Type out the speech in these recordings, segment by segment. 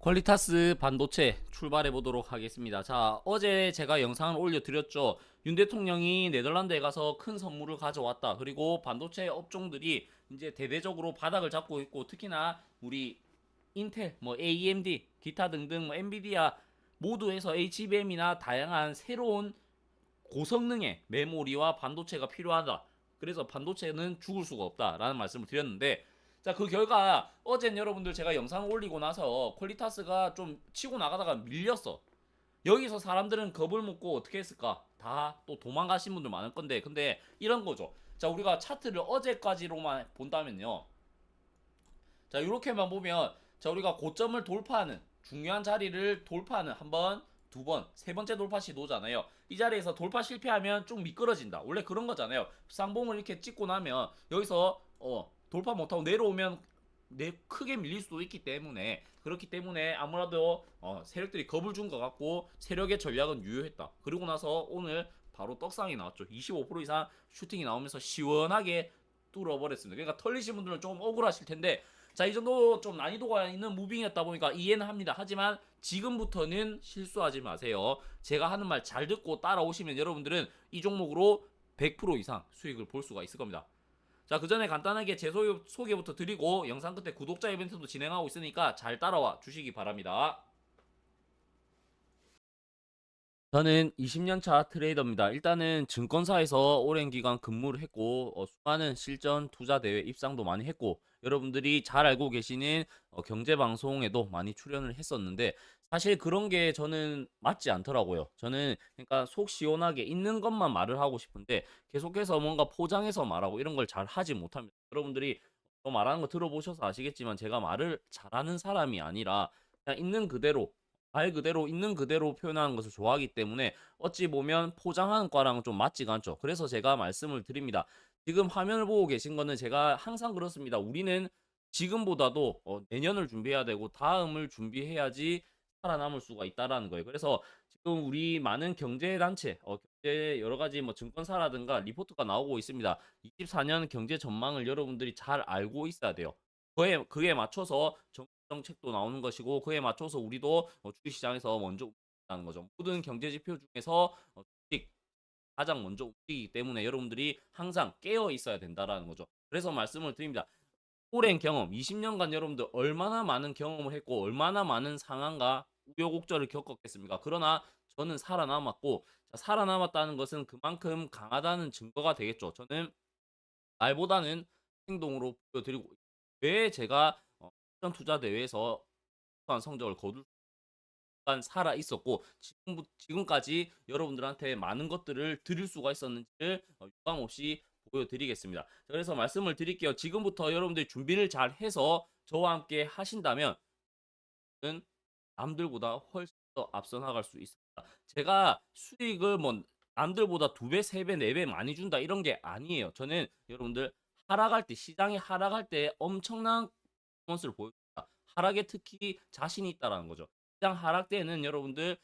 퀄리타스 반도체 출발해 보도록 하겠습니다. 자, 어제 제가 영상을 올려드렸죠. 윤 대통령이 네덜란드에 가서 큰 선물을 가져왔다. 그리고 반도체 업종들이 이제 대대적으로 바닥을 잡고 있고 특히나 우리 인텔, 뭐 AMD, 기타 등등 뭐 엔비디아 모두에서 HBM이나 다양한 새로운 고성능의 메모리와 반도체가 필요하다. 그래서 반도체는 죽을 수가 없다라는 말씀을 드렸는데 자, 그 결과 어젠 여러분들 제가 영상 올리고 나서 퀄리타스가 좀 치고 나가다가 밀렸어. 여기서 사람들은 겁을 먹고 어떻게 했을까? 다 또 도망가신 분들 많을 건데 근데 이런 거죠. 자, 우리가 차트를 어제까지로만 본다면요. 자, 이렇게만 보면 자, 우리가 고점을 돌파하는 중요한 자리를 돌파하는 한 번, 두 번, 세 번째 돌파 시도잖아요. 이 자리에서 돌파 실패하면 좀 미끄러진다. 원래 그런 거잖아요. 쌍봉을 이렇게 찍고 나면 여기서 어, 돌파 못하고 내려오면 내 크게 밀릴 수도 있기 때문에 그렇기 때문에 아무래도 어, 세력들이 겁을 준 것 같고 세력의 전략은 유효했다. 그리고 나서 오늘 바로 떡상이 나왔죠. 25% 이상 슈팅이 나오면서 시원하게 뚫어버렸습니다. 그러니까 털리신 분들은 조금 억울하실 텐데 자, 이 정도 좀 난이도가 있는 무빙이었다 보니까 이해는 합니다. 하지만 지금부터는 실수하지 마세요. 제가 하는 말 잘 듣고 따라오시면 여러분들은 이 종목으로 100% 이상 수익을 볼 수가 있을 겁니다. 자, 그 전에 간단하게 제 소개, 소개부터 드리고 영상 끝에 구독자 이벤트도 진행하고 있으니까 잘 따라와 주시기 바랍니다. 저는 20년 차 트레이더입니다. 일단은 증권사에서 오랜 기간 근무를 했고 어, 수많은 실전 투자 대회 입상도 많이 했고 여러분들이 잘 알고 계시는 어, 경제 방송에도 많이 출연을 했었는데 사실 그런 게 저는 맞지 않더라고요. 저는 그러니까 속 시원하게 있는 것만 말을 하고 싶은데 계속해서 뭔가 포장해서 말하고 이런 걸 잘 하지 못합니다. 여러분들이 저 말하는 거 들어보셔서 아시겠지만 제가 말을 잘하는 사람이 아니라 그냥 있는 그대로 말 그대로 있는 그대로 표현하는 것을 좋아하기 때문에 어찌 보면 포장하는 과랑은 좀 맞지가 않죠. 그래서 제가 말씀을 드립니다. 지금 화면을 보고 계신 거는 제가 항상 그렇습니다. 우리는 지금보다도 어, 내년을 준비해야 되고 다음을 준비해야지 살아남을 수가 있다라는 거예요. 그래서 지금 우리 많은 경제 단체, 어, 경제 여러 가지 뭐 증권사라든가 리포트가 나오고 있습니다. 24년 경제 전망을 여러분들이 잘 알고 있어야 돼요. 그에 그에 맞춰서 정부 정책도 나오는 것이고 그에 맞춰서 우리도 어, 주식시장에서 먼저 움직이는 거죠. 모든 경제 지표 중에서 어, 주식 가장 먼저 움직이기 때문에 여러분들이 항상 깨어 있어야 된다라는 거죠. 그래서 말씀을 드립니다. 오랜 경험, 20년간 여러분들 얼마나 많은 경험을 했고 얼마나 많은 상황과 우여곡절을 겪었겠습니까? 그러나 저는 살아남았고 자, 살아남았다는 것은 그만큼 강하다는 증거가 되겠죠. 저는 말보다는 행동으로 보여드리고 왜 제가 어, 실전 투자 대회에서 한 성적을 거둘 간 살아 있었고 지금 지금까지 여러분들한테 많은 것들을 드릴 수가 있었는지를 어, 유감 없이 보여드리겠습니다. 자, 그래서 말씀을 드릴게요. 지금부터 여러분들이 준비를 잘 해서 저와 함께 하신다면 은 남들보다 훨씬 더 앞서 나갈 수 있습니다. 제가 수익을 뭐 남들보다 두 배, 세 배, 네 배 많이 준다 이런 게 아니에요. 저는 여러분들 하락할 때 시장이 하락할 때 엄청난 퍼포먼스를 보여줍니다. 하락에 특히 자신이 있다라는 거죠. 시장 하락 때는 여러분들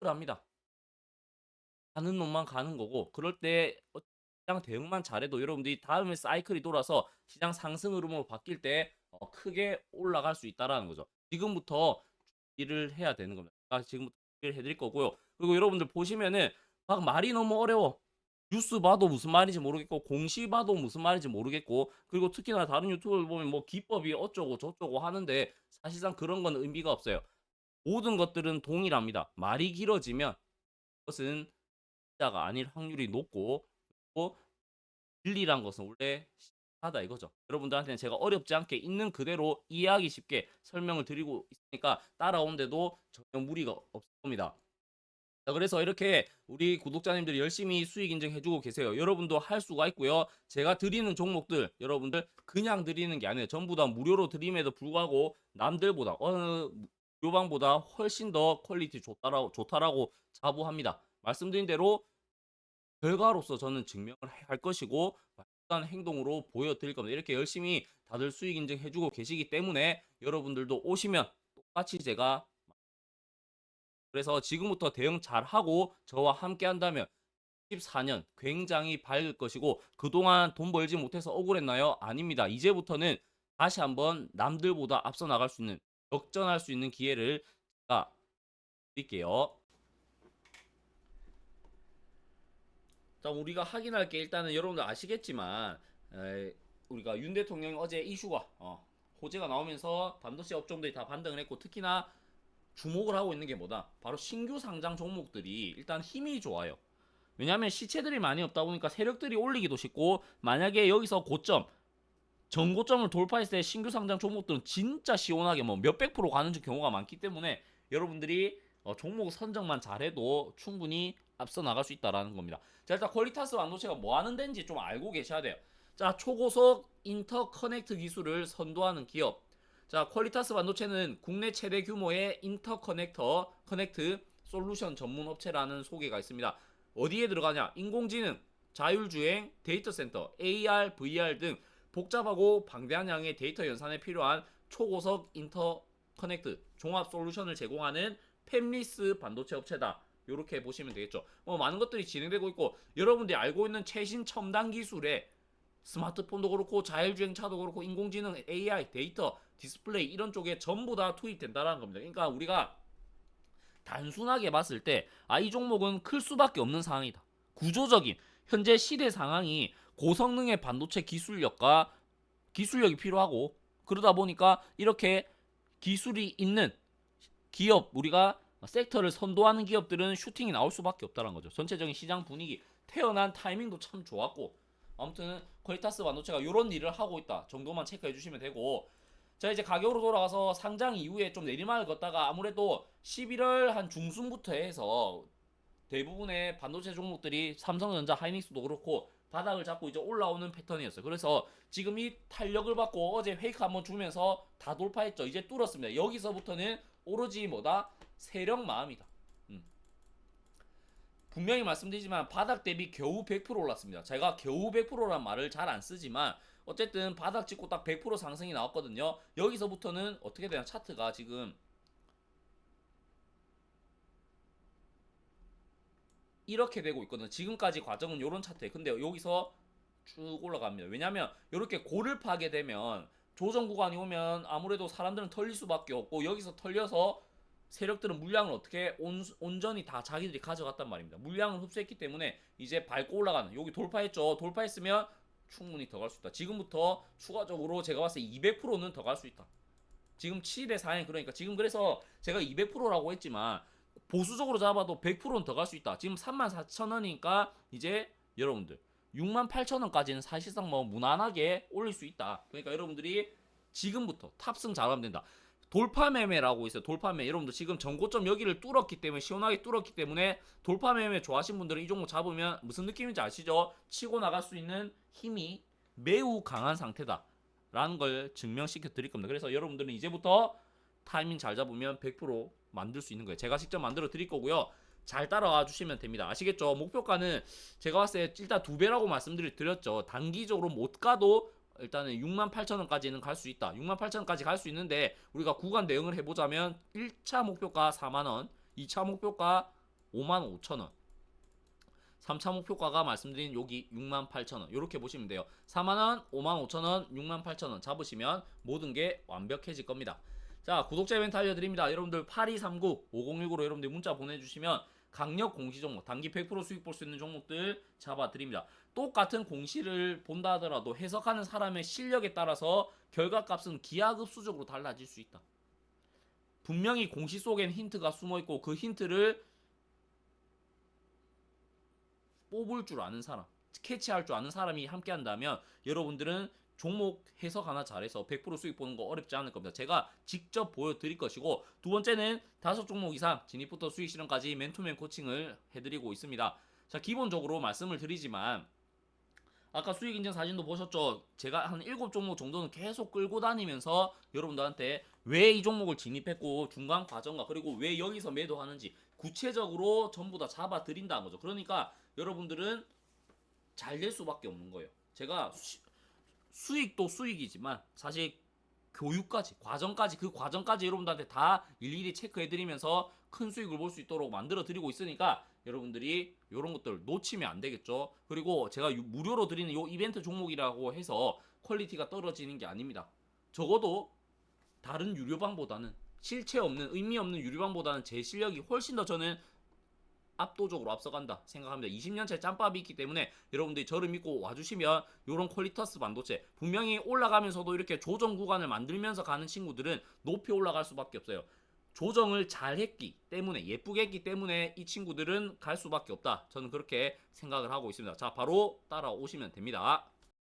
합니다. 가는 놈만 가는 거고 그럴 때 어, 시장 대응만 잘해도 여러분들이 다음에 사이클이 돌아서 시장 상승 흐름으로 바뀔 때 어, 크게 올라갈 수 있다라는 거죠. 지금부터 준비를 해야 되는 겁니다. 아, 지금부터 준비를 해드릴 거고요. 그리고 여러분들 보시면은 막 말이 너무 어려워. 뉴스 봐도 무슨 말인지 모르겠고 공시 봐도 무슨 말인지 모르겠고 그리고 특히나 다른 유튜브를 보면 뭐 기법이 어쩌고 저쩌고 하는데 사실상 그런 건 의미가 없어요. 모든 것들은 동일합니다. 말이 길어지면 그것은 진짜가 아닐 확률이 높고 그리고 진리란 것은 원래 하다 이거죠. 여러분들한테는 제가 어렵지 않게 있는 그대로 이해하기 쉽게 설명을 드리고 있으니까 따라오는데도 전혀 무리가 없을 겁니다. 자, 그래서 이렇게 우리 구독자님들이 열심히 수익 인증 해주고 계세요. 여러분도 할 수가 있고요. 제가 드리는 종목들, 여러분들 그냥 드리는 게 아니에요. 전부 다 무료로 드림에도 불구하고 남들보다 어느 요방보다 훨씬 더 퀄리티 좋다라고, 좋다라고 자부합니다. 말씀드린 대로 결과로서 저는 증명을 할 것이고 말한 행동으로 보여드릴 겁니다. 이렇게 열심히 다들 수익 인증 해주고 계시기 때문에 여러분들도 오시면 똑같이 제가 그래서 지금부터 대응 잘하고 저와 함께 한다면 14년 굉장히 밝을 것이고 그동안 돈 벌지 못해서 억울했나요? 아닙니다. 이제부터는 다시 한번 남들보다 앞서 나갈 수 있는 역전할 수 있는 기회를 제가 드릴게요. 자, 우리가 확인할 게 일단은 여러분들 아시겠지만 에, 우리가 윤 대통령이 어제 이슈가 어, 호재가 나오면서 반도체 업종들이 다 반등을 했고 특히나 주목을 하고 있는 게 뭐다? 바로 신규 상장 종목들이 일단 힘이 좋아요. 왜냐하면 시체들이 많이 없다 보니까 세력들이 올리기도 쉽고 만약에 여기서 고점 전고점을 돌파했을 때 신규 상장 종목들은 진짜 시원하게 뭐 몇백 프로 가는 경우가 많기 때문에 여러분들이 어, 종목 선정만 잘해도 충분히 앞서 나갈 수 있다라는 겁니다. 자 일단 퀄리타스 반도체가 뭐 하는 데인지 좀 알고 계셔야 돼요. 자 초고속 인터커넥트 기술을 선도하는 기업. 자 퀄리타스 반도체는 국내 최대 규모의 인터커넥터 커넥트 솔루션 전문 업체라는 소개가 있습니다. 어디에 들어가냐? 인공지능, 자율주행, 데이터 센터, AR, VR 등 복잡하고 방대한 양의 데이터 연산에 필요한 초고속 인터커넥트 종합 솔루션을 제공하는 팹리스 반도체 업체다. 이렇게 보시면 되겠죠. 뭐 많은 것들이 진행되고 있고 여러분들이 알고 있는 최신 첨단 기술에 스마트폰도 그렇고 자율주행차도 그렇고 인공지능, AI, 데이터, 디스플레이 이런 쪽에 전부 다 투입된다라는 겁니다. 그러니까 우리가 단순하게 봤을 때 아 이 종목은 클 수밖에 없는 상황이다. 구조적인 현재 시대 상황이 고성능의 반도체 기술력과 기술력이 필요하고 그러다 보니까 이렇게 기술이 있는 기업 우리가 섹터를 선도하는 기업들은 슈팅이 나올 수밖에 없다는 거죠. 전체적인 시장 분위기 태어난 타이밍도 참 좋았고 아무튼 퀄리타스 반도체가 이런 일을 하고 있다 정도만 체크해 주시면 되고 자 이제 가격으로 돌아가서 상장 이후에 좀 내리막을 걷다가 아무래도 11월 한 중순부터 해서 대부분의 반도체 종목들이 삼성전자, 하이닉스도 그렇고 바닥을 잡고 이제 올라오는 패턴이었어요. 그래서 지금 이 탄력을 받고 어제 페이크 한번 주면서 다 돌파했죠. 이제 뚫었습니다. 여기서부터는 오로지 뭐다? 세력 마음이다. 음. 분명히 말씀드리지만 바닥 대비 겨우 100% 올랐습니다. 제가 겨우 100%란 말을 잘 안 쓰지만 어쨌든 바닥 찍고 딱 100% 상승이 나왔거든요. 여기서부터는 어떻게 되나 차트가 지금 이렇게 되고 있거든요. 지금까지 과정은 이런 차트에 근데 여기서 쭉 올라갑니다. 왜냐면 이렇게 고를 파게 되면 조정 구간이 오면 아무래도 사람들은 털릴 수밖에 없고 여기서 털려서 세력들은 물량을 어떻게 온, 온전히 다 자기들이 가져갔단 말입니다. 물량을 흡수했기 때문에 이제 밟고 올라가는 여기 돌파했죠. 돌파했으면 충분히 더 갈 수 있다. 지금부터 추가적으로 제가 봤을 때 200%는 더 갈 수 있다. 지금 7대 4행 그러니까 지금 그래서 제가 200%라고 했지만 보수적으로 잡아도 100%는 더 갈 수 있다. 지금 34,000원이니까 이제 여러분들 68,000원까지는 사실상 뭐 무난하게 올릴 수 있다. 그러니까 여러분들이 지금부터 탑승 잘하면 된다. 돌파 매매라고 있어요. 돌파 매매. 여러분들 지금 전고점 여기를 뚫었기 때문에 시원하게 뚫었기 때문에 돌파 매매 좋아하시는 분들은 이 종목 잡으면 무슨 느낌인지 아시죠? 치고 나갈 수 있는 힘이 매우 강한 상태다. 라는 걸 증명시켜 드릴 겁니다. 그래서 여러분들은 이제부터 타이밍 잘 잡으면 100% 만들 수 있는 거예요. 제가 직접 만들어 드릴 거고요. 잘 따라와 주시면 됩니다. 아시겠죠? 목표가는 제가 봤을 때 일단 두 배라고 말씀드렸죠. 단기적으로 못 가도 일단은 6만 8천 원까지는 갈 수 있다. 6만 8천 원까지 갈 수 있는데 우리가 구간 대응을 해보자면 1차 목표가 4만 원, 2차 목표가 5만 5천 원, 3차 목표가가 말씀드린 여기 6만 8천 원 이렇게 보시면 돼요. 4만 원, 5만 5천 원, 6만 8천 원 잡으시면 모든 게 완벽해질 겁니다. 자 구독자 이벤트 알려드립니다. 여러분들 8239 5019로 여러분들 문자 보내주시면 강력 공시 종목 단기 100% 수익 볼 수 있는 종목들 잡아드립니다. 똑같은 공시를 본다 하더라도 해석하는 사람의 실력에 따라서 결과값은 기하급수적으로 달라질 수 있다. 분명히 공시 속엔 힌트가 숨어 있고 그 힌트를 뽑을 줄 아는 사람, 캐치할 줄 아는 사람이 함께 한다면 여러분들은 종목 해석 하나 잘해서 100% 수익 보는 거 어렵지 않을 겁니다. 제가 직접 보여드릴 것이고 두 번째는 다섯 종목 이상 진입부터 수익 실현까지 맨투맨 코칭을 해드리고 있습니다. 자 기본적으로 말씀을 드리지만 아까 수익 인증 사진도 보셨죠? 제가 한 7종목 정도는 계속 끌고 다니면서 여러분들한테 왜 이 종목을 진입했고 중간 과정과 그리고 왜 여기서 매도하는지 구체적으로 전부 다 잡아 드린다는 거죠. 그러니까 여러분들은 잘 될 수밖에 없는 거예요. 제가 수, 수익도 수익이지만 사실 교육까지 과정까지 그 과정까지 여러분들한테 다 일일이 체크해 드리면서 큰 수익을 볼 수 있도록 만들어 드리고 있으니까 여러분들이 이런 것들 놓치면 안 되겠죠. 그리고 제가 유- 무료로 드리는 요 이벤트 종목이라고 해서 퀄리티가 떨어지는 게 아닙니다. 적어도 다른 유료방보다는 실체 없는 의미 없는 유리방보다는 제 실력이 훨씬 더 저는 압도적으로 앞서간다 생각합니다. 20년째 짬밥이 있기 때문에 여러분들이 저를 믿고 와주시면 이런 퀄리터스 반도체 분명히 올라가면서도 이렇게 조정 구간을 만들면서 가는 친구들은 높이 올라갈 수밖에 없어요. 조정을 잘 했기 때문에 예쁘게 했기 때문에 이 친구들은 갈 수밖에 없다. 저는 그렇게 생각을 하고 있습니다. 자, 바로 따라오시면 됩니다.